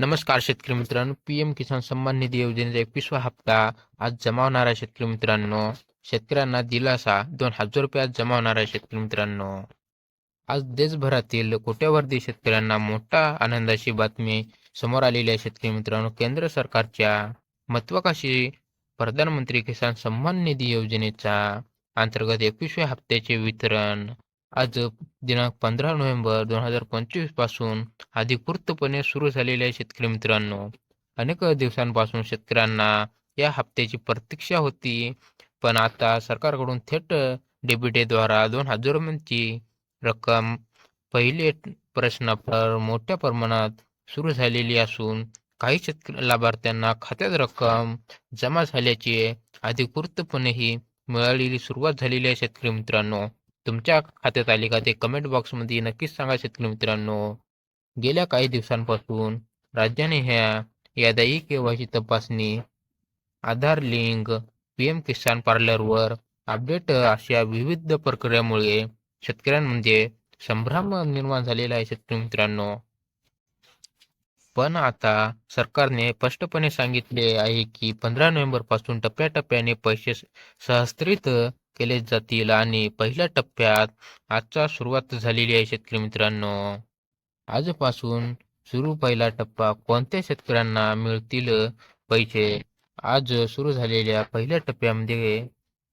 नमस्कार शेतकरी मित्रांनो. पी एम किसान सन्मान निधी योजनेचा एकवीसवा हप्ता आज जमा होणार आहे शेतकरी मित्रांनो. शेतकऱ्यांना दिलासा दोन हजार रुपये आज जमा होणार आहे शेतकरी मित्रांनो. आज देशभरातील कोट्यावधी शेतकऱ्यांना मोठा आनंदाची बातमी समोर आलेली आहे शेतकरी मित्रांनो. केंद्र सरकारच्या महत्वाकांक्षी प्रधानमंत्री किसान सन्मान निधी योजनेचा अंतर्गत एकवीसव्या हप्त्याचे वितरण आज दिनांक पंधरा नोव्हेंबर दोन हजार पंचवीसपासून अधिकृतपणे सुरू झालेल्या शेतकरी मित्रांनो. अनेक दिवसांपासून शेतकऱ्यांना या हप्त्याची प्रतीक्षा होती. पण आता सरकारकडून थेट डेबिटेद्वारा दोन हजार रुपयांची रक्कम पहिले प्रश्नापर मोठ्या प्रमाणात सुरू झालेली असून काही शेतकरी लाभार्थ्यांना खात्यात रक्कम जमा झाल्याची अधिकृतपणेही मिळालेली सुरुवात झालेली आहे शेतकरी मित्रांनो. तुमच्या खात्यात आली का ते कमेंट बॉक्समध्ये नक्कीच सांगा शेतकरी मित्रांनो. गेल्या काही दिवसांपासून राज्याने ह्या यादाई केव्हाची तपासणी Aadhaar link P M Kisan पार्लरवर update अशा विविध प्रक्रियामुळे शेतकऱ्यांमध्ये संभ्रम निर्माण झालेला आहे शेतकरी मित्रांनो. पण आता सरकारने स्पष्टपणे सांगितले आहे की पंधरा नोव्हेंबरपासून टप्प्याटप्प्याने पैसे सहस्त्रित केले जातील. आणि पहिल्या टप्प्यात आजचा सुरुवात झालेली आहे शेतकरी मित्रांनो. आजपासून सुरू पहिला टप्पा कोणत्या शेतकऱ्यांना मिळतील पैसे? आज सुरू झालेल्या पहिल्या टप्प्यामध्ये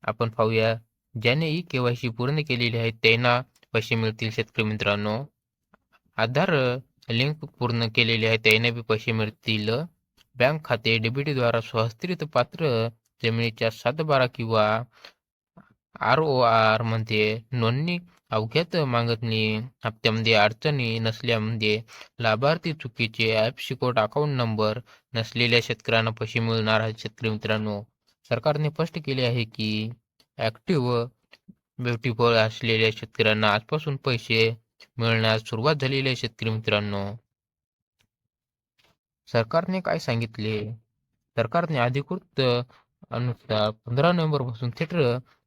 आपण पाहूया. ज्याने ई केवायसी पूर्ण केलेली आहे त्यांना पैसे मिळतील शेतकरी मित्रांनो. आधार लिंक पूर्ण केलेली आहे त्यांना बी पैसे मिळतील. बँक खाते डेबिटद्वारा द्वारा पात्र जमिनीच्या सात बारा किंवा आर ओ आरमध्ये नोंदणी अवघ्यात मागणी हप्त्यामध्ये अडचणी नसल्यामध्ये लाभार्थी चुकीचे ॲप शिकोट अकाउंट नंबर नसलेल्या शेतकऱ्यांना पैसे मिळणार आहेत. शेतकरी मित्रांनो सरकारने स्पष्ट केले आहे की ॲक्टिव्ह ब्युटीफुल असलेल्या शेतकऱ्यांना आजपासून पैसे मिळण्यास सुरुवात झालेली आहे. शेतकरी मित्रांनो सरकारने काय सांगितले? सरकारने अधिकृत अनुसार पंधरा नोव्हेंबरपासून थेट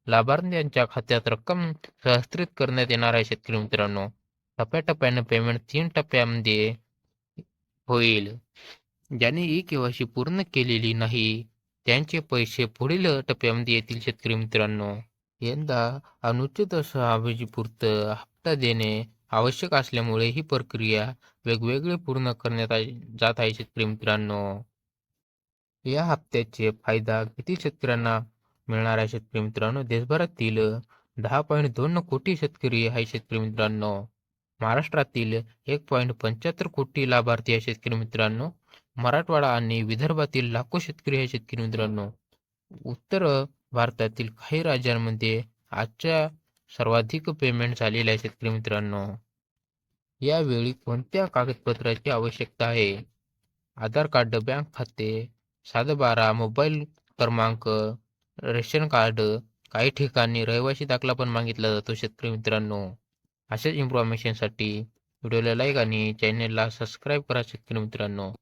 लाभार्थ्यांच्या खात्यात रक्कम सहस्त्रित करण्यात येणार आहे शेतकरी मित्रांनो. टप्प्याटप्प्याने पेमेंट तीन टप्प्यामध्ये होईल. ज्यांनी ई केवायसी पूर्ण केलेली नाही त्यांचे पैसे पुढील टप्प्यामध्ये येतील शेतकरी मित्रांनो. यंदा अनुचित सहाविजीपुरत हप्ता देणे आवश्यक असल्यामुळे ही प्रक्रिया वेगवेगळी पूर्ण करण्यात जात आहे शेतकरी मित्रांनो. या हप्त्याचे फायदा किती शेतकऱ्यांना मिळणार आहे शेतकरी मित्रांनो देशभरातील दहा पॉईंट दोन कोटी शेतकरी आहे शेतकरी मित्रांनो. महाराष्ट्रातील एक पॉईंट पंच्याहत्तर कोटी लाभार्थी आहे शेतकरी मित्रांनो. मराठवाडा आणि विदर्भातील लाखो शेतकरी आहे शेतकरी मित्रांनो. उत्तर भारतातील काही राज्यांमध्ये आजच्या सर्वाधिक पेमेंट झालेले आहे शेतकरी मित्रांनो. यावेळी कोणत्या कागदपत्राची आवश्यकता आहे? आधार कार्ड बँक खाते सात बारा मोबाईल क्रमांक रेशन कार्ड काही ठिकाणी रहिवासी दाखला पण मागितला जातो शेतकरी मित्रांनो. अशाच इन्फॉर्मेशनसाठी व्हिडिओला लाईक आणि चॅनेलला सबस्क्राईब करा शेतकरी मित्रांनो.